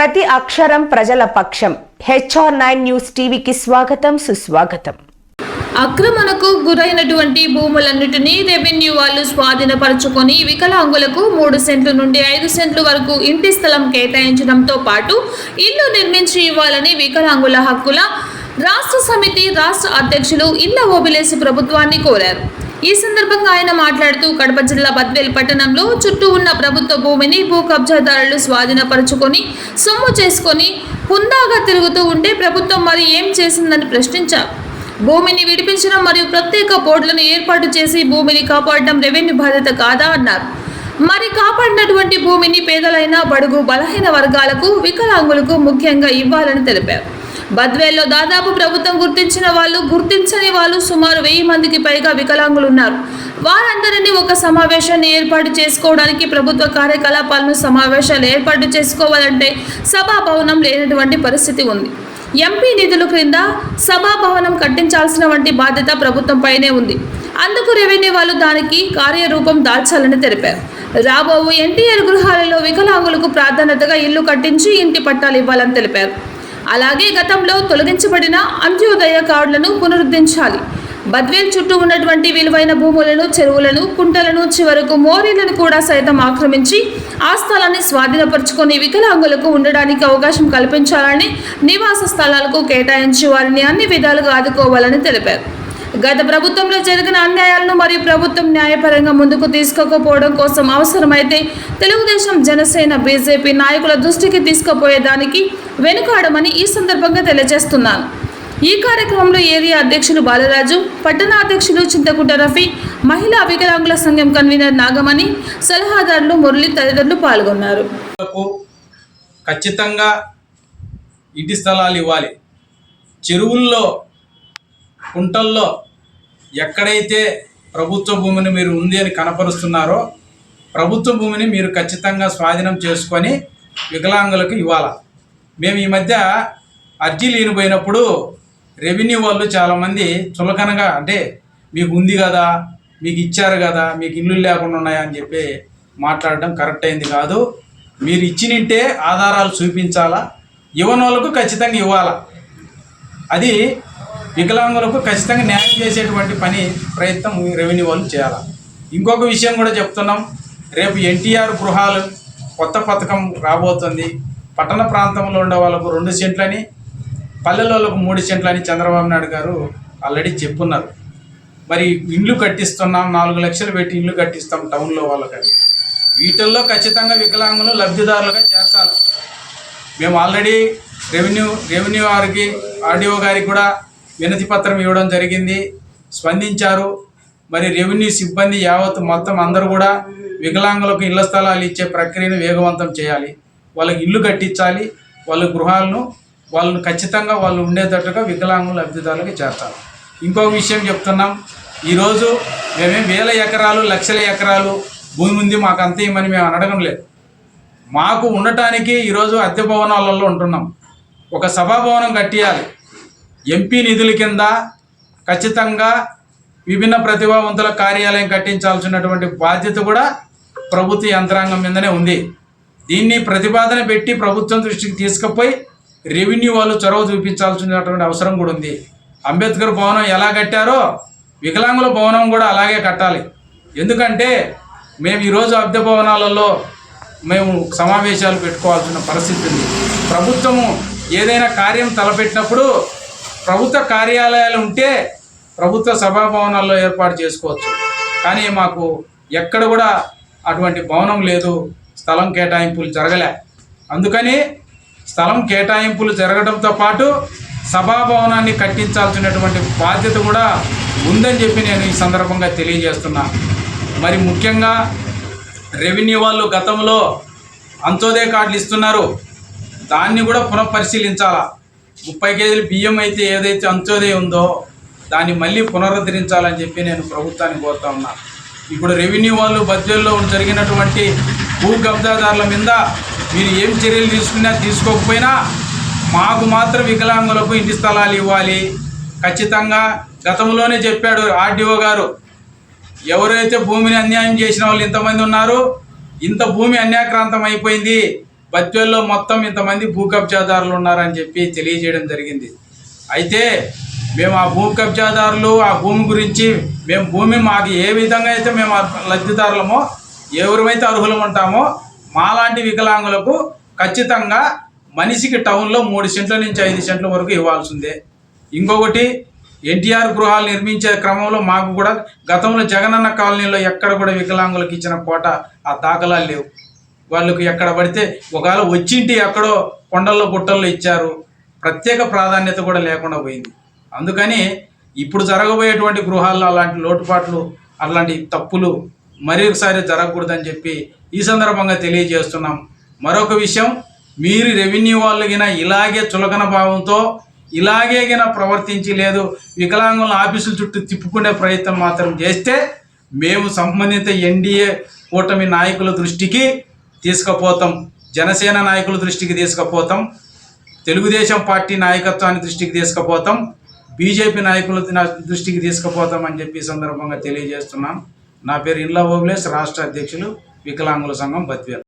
ప్రతి అక్షరం ప్రజల పక్షం. హెచ్ఆర్ నైన్ న్యూస్ టీవీకి స్వాగతం సుస్వాగతం. ఆక్రమణకు గురైనటువంటి భూములన్నిటినీ రెవెన్యూ వాళ్ళు స్వాధీనపరుచుకొని వికలాంగులకు మూడు సెంట్ల నుండి ఐదు సెంట్లు వరకు ఇంటి స్థలం కేటాయించడంతో పాటు ఇల్లు నిర్మించి ఇవ్వాలని వికలాంగుల హక్కుల రాష్ట్ర సమితి రాష్ట్ర అధ్యక్షులు ఇళ్ళ ఓబిలేసి ప్రభుత్వాన్ని కోరారు. ఈ సందర్భంగా ఆయన మాట్లాడుతూ కడప జిల్లా బద్వేల్ పట్టణంలో చుట్టూ ఉన్న ప్రభుత్వ భూమిని భూ కబ్జాదారులు స్వాధీనపరుచుకొని సొమ్ము చేసుకొని హుందాగా తిరుగుతూ ఉంటే ప్రభుత్వం మరి ఏం చేసిందని ప్రశ్నించారు. భూమిని విడిపించడం మరియు ప్రత్యేక బోర్డులను ఏర్పాటు చేసి భూమిని కాపాడడం రెవెన్యూ బాధ్యత కాదా అన్నారు. మరి కాపాడినటువంటి భూమిని పేదలైన బడుగు బలహీన వర్గాలకు వికలాంగులకు ముఖ్యంగా ఇవ్వాలని తెలిపారు. బద్వేల్లో దాదాపు ప్రభుత్వం గుర్తించిన వాళ్ళు గుర్తించని వాళ్ళు సుమారు వెయ్యి మందికి పైగా వికలాంగులు ఉన్నారు వారందరినీ ఒక సమావేశాన్ని ఏర్పాటు చేసుకోవడానికి ప్రభుత్వ కార్యకలాపాలను సమావేశాలు ఏర్పాటు చేసుకోవాలంటే సభాభవనం లేనటువంటి పరిస్థితి ఉంది. ఎంపీ నిధుల క్రింద సభాభవనం కట్టించాల్సిన వంటి బాధ్యత ప్రభుత్వంపైనే ఉంది. అందుకు రెవెన్యూ వాళ్ళు దానికి కార్యరూపం దాల్చాలని తెలిపారు. రాబో ఎన్టీఆర్ గృహాలలో వికలాంగులకు ప్రాధాన్యతగా ఇల్లు కట్టించి ఇంటి పట్టాలు ఇవ్వాలని తెలిపారు. అలాగే గతంలో తొలగించబడిన అంత్యోదయ కార్డులను పునరుద్ధరించాలి. బద్వేల్ చుట్టూ ఉన్నటువంటి విలువైన భూములను చెరువులను కుంటలను చివరకు మోరీలను కూడా సైతం ఆక్రమించి ఆ స్థలాన్ని స్వాధీనపరుచుకొని వికలాంగులకు ఉండడానికి అవకాశం కల్పించాలని నివాస స్థలాలకు కేటాయించి వారిని అన్ని విధాలుగా ఆదుకోవాలని తెలిపారు. గత ప్రభుత్వంలో జరిగిన అన్యాయాలను మరియు ప్రభుత్వం న్యాయపరంగా ముందుకు తీసుకోకపోవడం కోసం అవసరమైతే తెలుగుదేశం జనసేన బీజేపీ నాయకుల దృష్టికి తీసుకుపోయేదానికి వెనుకాడమని ఈ సందర్భంగా తెలియజేస్తున్నాను ఈ కార్యక్రమంలో ఏరియా అధ్యక్షులు బాలరాజు పట్టణ అధ్యక్షులు చింతకుంట రఫీ మహిళా వికలాంగుల సంఘం కన్వీనర్ నాగమణి సలహాదారులు మురళి తదితరులు పాల్గొన్నారు. ఖచ్చితంగా ఇంటి స్థలాలు ఇవ్వాలి. చెరువుల్లో కుంటల్లో ఎక్కడైతే ప్రభుత్వ భూమిని మీరు ఉంది అని కనపరుస్తున్నారో ప్రభుత్వ భూమిని మీరు ఖచ్చితంగా స్వాధీనం చేసుకొని వికలాంగులకు ఇవ్వాల. మేము ఈ మధ్య అర్జీలు ఈనిపోయినప్పుడు రెవెన్యూ వాళ్ళు చాలామంది చులకనగా అంటే మీకు ఉంది కదా మీకు ఇచ్చారు కదా మీకు ఇల్లు లేకుండా ఉన్నాయా అని చెప్పి మాట్లాడడం కరెక్ట్ అయింది కాదు. మీరు ఇచ్చినింటే ఆధారాలు చూపించాలా ఇవ్వని వాళ్ళకు ఖచ్చితంగా ఇవ్వాలా. అది వికలాంగులకు ఖచ్చితంగా న్యాయం చేసేటువంటి పని ప్రయత్నం రెవెన్యూ వాళ్ళు చేయాలి? ఇంకొక విషయం కూడా చెప్తున్నాం. రేపు ఎన్టీఆర్ గృహాలు కొత్త పథకం రాబోతుంది. పట్టణ ప్రాంతంలో ఉండే వాళ్ళకు రెండు సెంట్లని పల్లెలకు మూడు సెంట్లని చంద్రబాబు నాయుడు గారు ఆల్రెడీ చెప్పున్నారు. మరి ఇండ్లు కట్టిస్తున్నాం నాలుగు లక్షలు పెట్టి ఇండ్లు కట్టిస్తాం టౌన్లో వాళ్ళకని. వీటిల్లో ఖచ్చితంగా వికలాంగులు లబ్ధిదారులుగా చేర్చాలి. మేము ఆల్రెడీ రెవెన్యూ రెవెన్యూ వారికి ఆర్డీఓ గారికి కూడా వినతి పత్రం ఇవ్వడం జరిగింది. స్పందించారు. మరి రెవెన్యూ సిబ్బంది యావత్ మొత్తం అందరూ కూడా వికలాంగులకు ఇళ్ళ స్థలాలు ఇచ్చే ప్రక్రియను వేగవంతం చేయాలి. వాళ్ళకి ఇల్లు కట్టించాలి. వాళ్ళ గృహాలను వాళ్ళను ఖచ్చితంగా వాళ్ళు ఉండేటట్టుగా వికలాంగులు లబ్ధిదారులకు చేస్తారు. ఇంకో విషయం చెప్తున్నాం. ఈరోజు మేమేం వేల ఎకరాలు లక్షల ఎకరాలు భూమి ఉంది. మాకు అంత ఇవ్వమని మేము అనడం లేదు. మాకు ఉండటానికి ఈరోజు అద్దె భవనాలలో ఉంటున్నాం. ఒక సభాభవనం కట్టియాలి. ఎంపీ నిధుల కింద ఖచ్చితంగా విభిన్న ప్రతిభావంతుల కార్యాలయం కట్టించాల్సినటువంటి బాధ్యత కూడా ప్రభుత్వ యంత్రాంగం మీదనే ఉంది. దీన్ని ప్రతిపాదన పెట్టి ప్రభుత్వం దృష్టికి తీసుకుపోయి రెవెన్యూ వాళ్ళు చొరవ చూపించాల్సినటువంటి అవసరం కూడా ఉంది. అంబేద్కర్ భవనం ఎలా కట్టారో వికలాంగుల భవనం కూడా అలాగే కట్టాలి. ఎందుకంటే మేము ఈరోజు అద్దె భవనాలలో మేము సమావేశాలు పెట్టుకోవాల్సిన పరిస్థితి ఉంది. ప్రభుత్వము ఏదైనా కార్యం తలపెట్టినప్పుడు ప్రభుత్వ కార్యాలయాలు ఉంటే ప్రభుత్వ సభాభవనాల్లో ఏర్పాటు చేసుకోవచ్చు. కానీ మాకు ఎక్కడ కూడా అటువంటి భవనం లేదు స్థలం కేటాయింపులు జరగలే. అందుకని స్థలం కేటాయింపులు జరగడంతో పాటు సభాభవనాన్ని కట్టించాల్సినటువంటి బాధ్యత కూడా ఉందని చెప్పి నేను ఈ సందర్భంగా తెలియజేస్తున్నా. మరి ముఖ్యంగా రెవెన్యూ వాళ్ళు గతంలో అంత్యోదయ కార్డులు ఇస్తున్నారు. దాన్ని కూడా పునఃపరిశీలించాలా? ముప్పై కేజీలు బియ్యం అయితే ఏదైతే అంచోదే ఉందో దాన్ని మళ్ళీ పునరుద్ధరించాలని చెప్పి నేను ప్రభుత్వాన్ని కోరుతా ఉన్నా. ఇప్పుడు రెవెన్యూ వాళ్ళు బడ్జెట్లో జరిగినటువంటి భూ కబ్జాదారుల మీద మీరు ఏం చర్యలు తీసుకున్నా తీసుకోకపోయినా మాకు మాత్రం వికలాంగులకు ఇంటి స్థలాలు ఇవ్వాలి. ఖచ్చితంగా గతంలోనే చెప్పాడు ఆర్డీఓ గారు ఎవరైతే భూమిని అన్యాయం చేసిన వాళ్ళు ఇంతమంది ఉన్నారు ఇంత భూమి అన్యాక్రాంతం అయిపోయింది. బత్వేల్లో మొత్తం ఇంతమంది భూ కబ్జాదారులు ఉన్నారని చెప్పి తెలియజేయడం జరిగింది. అయితే మేము ఆ భూ కబ్జాదారులు ఆ భూమి గురించి మేము భూమి మాకు ఏ విధంగా అయితే మేము లబ్ధిదారులమో ఎవరిమైతే అర్హులు ఉంటామో మాలాంటి వికలాంగులకు ఖచ్చితంగా మనిషికి టౌన్లో మూడు సెంట్ల నుంచి ఐదు సెంట్ల వరకు ఇవ్వాల్సిందే. ఇంకొకటి ఎన్టీఆర్ గృహాలు నిర్మించే క్రమంలో మాకు కూడా గతంలో జగనన్న కాలనీలో ఎక్కడ కూడా వికలాంగులకు ఇచ్చిన కోట ఆ దాఖలాలు లేవు. వాళ్ళకు ఎక్కడ పడితే ఒకవేళ వచ్చింటి ఎక్కడో కొండల్లో గుట్టల్లో ఇచ్చారు ప్రత్యేక ప్రాధాన్యత కూడా లేకుండా పోయింది. అందుకని ఇప్పుడు జరగబోయేటువంటి గృహాల్లో అలాంటి లోటుపాట్లు అలాంటి తప్పులు మరొకసారి జరగకూడదని చెప్పి ఈ సందర్భంగా తెలియజేస్తున్నాం. మరొక విషయం మీరు రెవెన్యూ వాళ్ళు ఇలాగే చులకన భావంతో ఇలాగే గిన ప్రవర్తించి లేదు వికలాంగుల ఆఫీసుల చుట్టూ తిప్పుకునే ప్రయత్నం మాత్రం చేస్తే మేము సంబంధిత ఎన్డీఏ కూటమి నాయకుల దృష్టికి తీసుకుపోతాం. జనసేన నాయకుల దృష్టికి తీసుకుపోతాం. తెలుగుదేశం పార్టీ నాయకత్వాన్ని దృష్టికి తీసుకుపోతాం. బీజేపీ నాయకుల దృష్టికి తీసుకుపోతాం అని చెప్పి సందర్భంగా తెలియజేస్తున్నాం నా పేరు ఇల్లా ఓబ్లేస్ రాష్ట్ర అధ్యక్షులు వికలాంగుల సంఘం బత్వేల్.